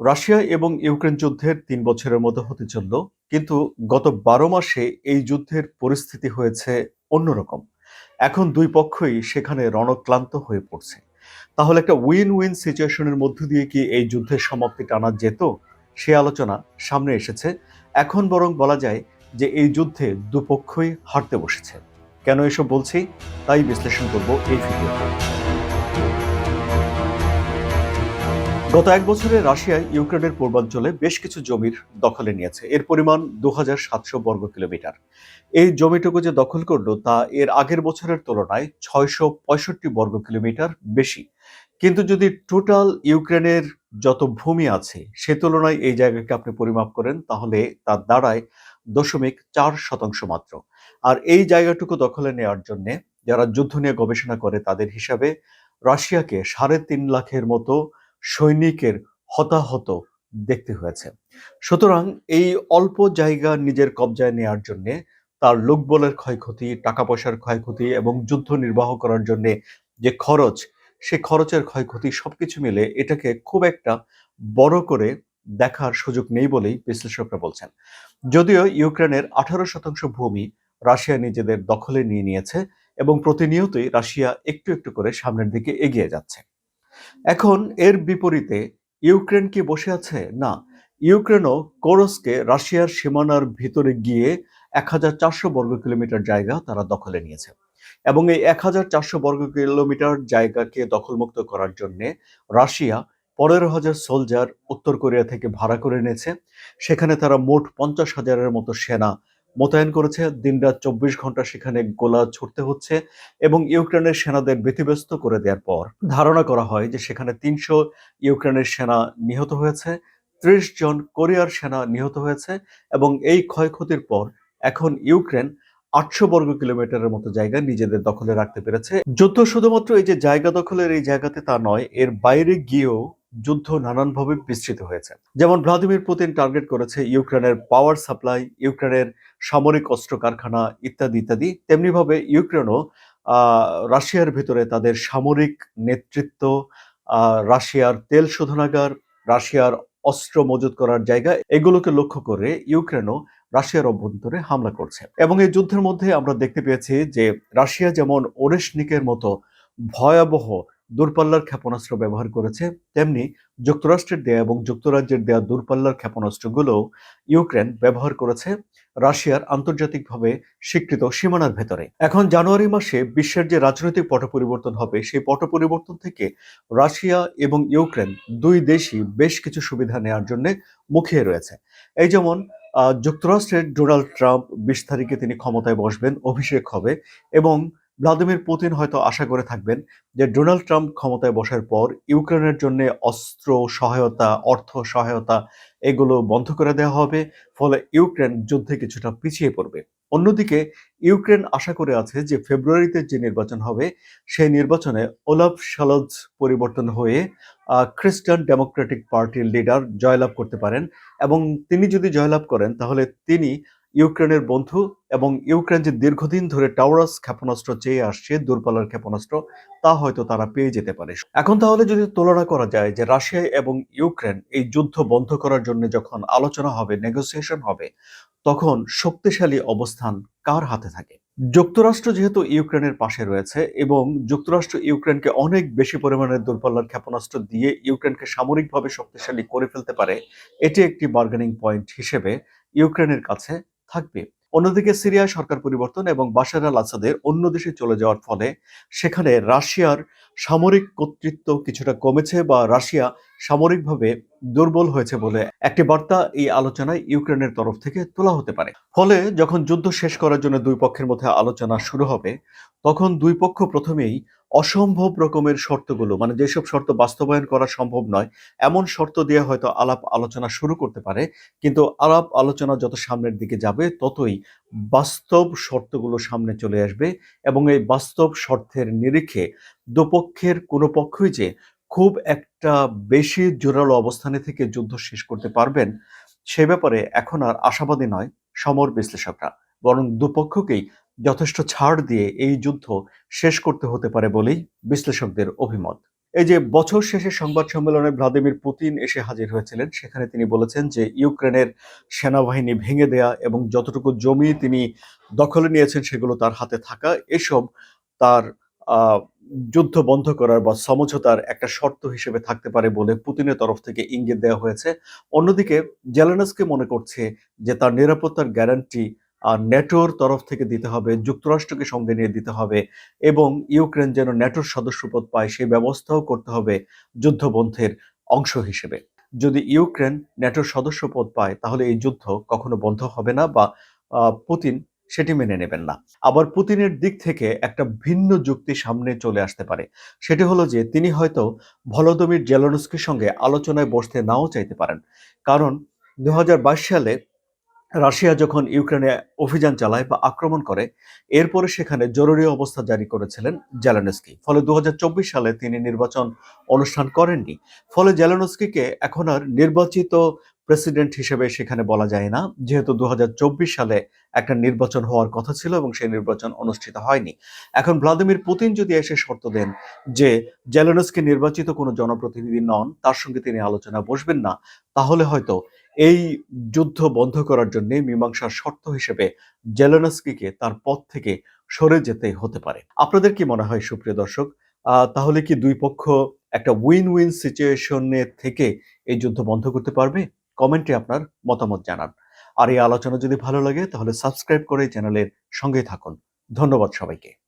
Russia এবং Ukraine যুদ্ধের তিন বছরের মতো হতে চলল, কিন্তু গত বারো মাসে এই যুদ্ধের পরিস্থিতি হয়েছে অন্যরকম। এখন দুই পক্ষই সেখানে রণক্লান্ত হয়ে পড়ছে। তাহলে একটা উইন উইন সিচুয়েশনের মধ্য দিয়ে কি এই যুদ্ধের সমাপ্তি টানা যেত? সে আলোচনা সামনে এসেছে। এখন বরং বলা যায় যে এই যুদ্ধে দুপক্ষই হারতে বসেছে। কেন এসব বলছি? তাই বিশ্লেষণ করব এই ভিডিওতে। গত এক বছরে রাশিয়া ইউক্রেনের পূর্বাঞ্চলে বেশ কিছু জমির দখলে নিয়েছে। এর পরিমাণ দু হাজার সাতশো বর্গ কিলোমিটার। এই জমিটুকু যে দখল করল তা এর আগের বছরের তুলনায় ছয়শো পঁয়ষট্টি বর্গ কিলোমিটার বেশি। কিন্তু যদি টোটাল ইউক্রেনের যত ভূমি আছে, সে তুলনায় এই জায়গাকে আপনি পরিমাপ করেন, তাহলে তার দাঁড়ায় দশমিক চার শতাংশ মাত্র। আর এই জায়গাটুকু দখলে নেওয়ার জন্য যারা যুদ্ধ নিয়ে গবেষণা করে, তাদের হিসাবে রাশিয়াকে সাড়ে তিন লাখের মতো সৈনিকের হতাহত দেখতে হয়েছে। সুতরাং এই অল্প জায়গা নিজের কবজায় নেওয়ার জন্য, তার লোকবলের ক্ষয়ক্ষতি টাকা পয়সার ক্ষয়ক্ষতি এবং যুদ্ধ নির্বাহ করার জন্য যে খরচ, সে খরচের ক্ষয়ক্ষতি সবকিছু মিলে এটাকে খুব একটা বড় করে দেখার সুযোগ নেই বলেই বিশ্লেষকরা বলছেন। যদিও ইউক্রেনের আঠারো শতাংশ ভূমি রাশিয়া নিজেদের দখলে নিয়ে নিয়েছে এবং প্রতিনিয়তই রাশিয়া একটু একটু করে সামনের দিকে এগিয়ে যাচ্ছে। এখন এর বিপরীতে ইউক্রেন কি বসে আছে? না, ইউক্রেনও কোরসকে রাশিয়ার সীমানার ভিতরে গিয়ে এক হাজার চারশো বর্গ কিলোমিটার জায়গা তারা দখলে নিয়েছে এবং এই এক হাজার চারশো বর্গ কিলোমিটার জায়গাকে দখলমুক্ত করার জন্য রাশিয়া পনেরো হাজার সোলজার উত্তর কোরিয়া থেকে ভাড়া করে নিয়েছে। সেখানে তারা মোট পঞ্চাশ হাজারের মতো সেনা মোতায়েন করেছে। দিনরাত চব্বিশ ঘণ্টা সেখানে গোলা ছুটতে হচ্ছে এবং ইউক্রেনের সেনাদের ব্যতিব্যস্ত করে দেওয়ার পর ধারণা করা হয় যে সেখানে তিনশো ইউক্রেনের সেনা নিহত হয়েছে, ত্রিশ জন কোরিয়ার সেনা নিহত হয়েছে এবং এই ক্ষয়ক্ষতির পর এখন ইউক্রেন আটশো বর্গ কিলোমিটারের মতো জায়গা নিজেদের দখলে রাখতে পেরেছে। যুদ্ধ শুধুমাত্র এই যে জায়গা দখলের এই জায়গাতে তা নয়, এর বাইরে গিয়েও যুদ্ধ নানানভাবে বিস্তৃত হয়েছে। যেমন ভ্লাদিমির পুতিন টার্গেট করেছে ইউক্রেনের পাওয়ার সাপ্লাই ইউক্রেনের সামরিক অস্ত্র কারখানা ইত্যাদি ইত্যাদি। তেমনিভাবে ইউক্রেনও রাশিয়ার ভিতরে তাদের সামরিক নেতৃত্ব রাশিয়ার তেল শোধনাগার, রাশিয়ার অস্ত্র মজুত করার জায়গা, এগুলোকে লক্ষ্য করে ইউক্রেনও রাশিয়ার অভ্যন্তরে হামলা করছে। এবং এই যুদ্ধের মধ্যে আমরা দেখতে পেয়েছি যে রাশিয়া যেমন ওরেশনিকের মতো ভয়াবহ দূরপাল্লার ক্ষেপণাস্ত্র ব্যবহার করেছে, তেমনি যুক্তরাষ্ট্রের দেয়া এবং যুক্তরাজ্যের দেয়া দূরপাল্লার ক্ষেপণাস্ত্রগুলো ইউক্রেন ব্যবহার করেছে রাশিয়ার আন্তর্জাতিকভাবে স্বীকৃত সীমানার ভেতরে। এখন জানুয়ারি মাসে বিশ্বের যে রাজনৈতিক পট পরিবর্তন হবে, সেই পট পরিবর্তন থেকে রাশিয়া এবং ইউক্রেন দুই দেশই বেশ কিছু সুবিধা নেওয়ার জন্য মুখিয়ে রয়েছে। এই যেমন যুক্তরাষ্ট্রের ডোনাল্ড ট্রাম্প বিশ তারিখে তিনি ক্ষমতায় বসবেন, অভিষেক হবে এবং ভ্লাদিমির পুতিন হয়তো আশা করে থাকবেন যে ডোনাল্ড ট্রাম্প ক্ষমতায় বসার পর ইউক্রেনের জন্য অস্ত্র, সহায়তা, অর্থ সহায়তা এগুলো বন্ধ করে দেওয়া হবে, ফলে ইউক্রেন যুদ্ধে কিছুটা পিছিয়ে পড়বে। অন্যদিকে, ইউক্রেন আশা করে আছে যে ফেব্রুয়ারিতে যে নির্বাচন হবে, সেই নির্বাচনে ওলাফ শালজ পরিবর্তন হয়ে খ্রিস্টান ডেমোক্রেটিক পার্টির লিডার জয়লাভ করতে পারেন এবং তিনি যদি জয়লাভ করেন, তাহলে তিনি ইউক্রেনের বন্ধু এবং ইউক্রেন যে দীর্ঘদিন ধরে টাওরাস ক্ষেপণাস্ত্র চেয়ে আসছে, দূরপাল্লার ক্ষেপণাস্ত্র, তা হয়তো তারা পেয়ে যেতে পারে। এখন তাহলে যদি তুলনা করা যায় যে রাশিয়া এবং ইউক্রেন এই যুদ্ধ বন্ধ করার জন্য যখন আলোচনা হবে নেগোসিয়েশন হবে, তখন শক্তিশালী অবস্থান কার হাতে থাকে? যুক্তরাষ্ট্র যেহেতু ইউক্রেনের পাশে রয়েছে এবং যুক্তরাষ্ট্র ইউক্রেনকে অনেক বেশি পরিমাণের দূরপাল্লার ক্ষেপণাস্ত্র দিয়ে ইউক্রেনকে সামরিকভাবে শক্তিশালী করে ফেলতে পারে, এটি একটি বার্গেনিং পয়েন্ট হিসেবে ইউক্রেনের কাছে থাকবে। অন্যদিকে সিরিয়ায় সরকার পরিবর্তন এবং বাশার আল আসাদের অন্য দেশে চলে যাওয়ার ফলে সেখানে রাশিয়ার সামরিক কর্তৃত্ব কিছুটা কমেছে বা রাশিয়া সামরিকভাবে দুর্বল হয়েছে বলে একটি বার্তা এই আলোচনায় ইউক্রেনের তরফ থেকে তোলা হতে পারে। ফলে যখন যুদ্ধ শেষ করার জন্য দুই পক্ষের মধ্যে আলোচনা শুরু হবে, তখন দুই পক্ষ প্রথমেই অসম্ভব রকমের শর্তগুলো মানে যেসব শর্ত বাস্তবায়ন করা সম্ভব নয়, এমন শর্ত দিয়ে হয়তো আলাপ আলোচনা শুরু করতে পারে। কিন্তু আলাপ আলোচনা যত সামনের দিকে যাবে, ততই বাস্তব শর্তগুলো সামনে চলে আসবে এবং এই বাস্তব শর্তের নিরিখে দুপক্ষের কোনো পক্ষই যে খুব একটা বেশি জোরালো অবস্থানে থেকে যুদ্ধ শেষ করতে পারবেন, সে ব্যাপারে এখন আর আশাবাদী নয় সমর বিশ্লেষকরা। বরং দুপক্ষকেই যথেষ্ট ছাড় দিয়ে এই যুদ্ধ শেষ করতে হতে পারে বলেই বিশ্লেষকদের অভিমত। এই যে বছর শেষে সংবাদ সম্মেলনে ভ্লাদিমির পুতিন এসে হাজির হয়েছিলেন, সেখানে তিনি বলেছেন যে ইউক্রেনের সেনাবাহিনী ভেঙে দেয়া এবং যতটুকু জমি তিনি দখলে নিয়েছেন সেগুলো তার হাতে থাকা, এসব তার যুদ্ধ বন্ধ করার বা সমঝোতার একটা শর্ত হিসেবে থাকতে পারে বলে পুতিনের তরফ থেকে ইঙ্গিত দেওয়া হয়েছে। অন্যদিকে জেলেনস্কি মনে করছে যে তার নিরাপত্তার গ্যারান্টি আর ন্যাটোর তরফ থেকে দিতে হবে, যুক্তরাষ্ট্রকে সঙ্গে নিয়ে দিতে হবে এবং ইউক্রেন যেন ন্যাটোর সদস্যপদ পায় সেই ব্যবস্থাও করতে হবে যুদ্ধবন্ধের অংশ হিসেবে। যদি ইউক্রেন ন্যাটোর সদস্যপদ পায়, তাহলে এই যুদ্ধ কখনো বন্ধ হবে না বা পুতিন সেটি মেনে নেবেন না। আবার পুতিনের দিক থেকে একটা ভিন্ন যুক্তি সামনে চলে আসতে পারে। সেটি হলো যে, তিনি হয়তো ভলোদমির জেলনস্কির সঙ্গে আলোচনায় বসতে নাও চাইতে পারেন। কারণ দু হাজার বাইশ সালে রাশিয়া যখন ইউক্রেনে অভিযান চালায় বা আক্রমণ করে, এরপরে সেখানে জরুরি অবস্থা জারি করেছিলেন জেলেনস্কি। ফলে দুহাজার চব্বিশ সালে তিনি নির্বাচন অনুষ্ঠান করেননি। ফলে জেলেনস্কিকে এখন আর নির্বাচিত প্রেসিডেন্ট হিসেবে সেখানে বলা যায় না, যেহেতু দু হাজার চব্বিশ সালে একটা নির্বাচন হওয়ার কথা ছিল এবং সেই নির্বাচন অনুষ্ঠিত হয়নি। এখন ভ্লাদিমির পুতিন যদি এসে শর্ত দেন যে জেলেনস্কি নির্বাচিত কোনো জনপ্রতিনিধি নন, তার সঙ্গে তিনি আলোচনা বসবেন না, তাহলে হয়তো এই যুদ্ধ বন্ধ করার জন্য মীমাংসার শর্ত হিসেবে জেলেনস্কিকে তার পথ থেকে সরে যেতে হতে পারে। আপনাদের কি মনে হয়, সুপ্রিয় দর্শক? তাহলে কি দুই পক্ষ একটা উইন উইন সিচুয়েশনে থেকে এই যুদ্ধ বন্ধ করতে পারবে? কমেন্টে আপনার মতামত জানান। আর এই আলোচনা যদি ভালো লাগে, তাহলে সাবস্ক্রাইব করে চ্যানেলের সঙ্গে থাকুন। ধন্যবাদ সবাইকে।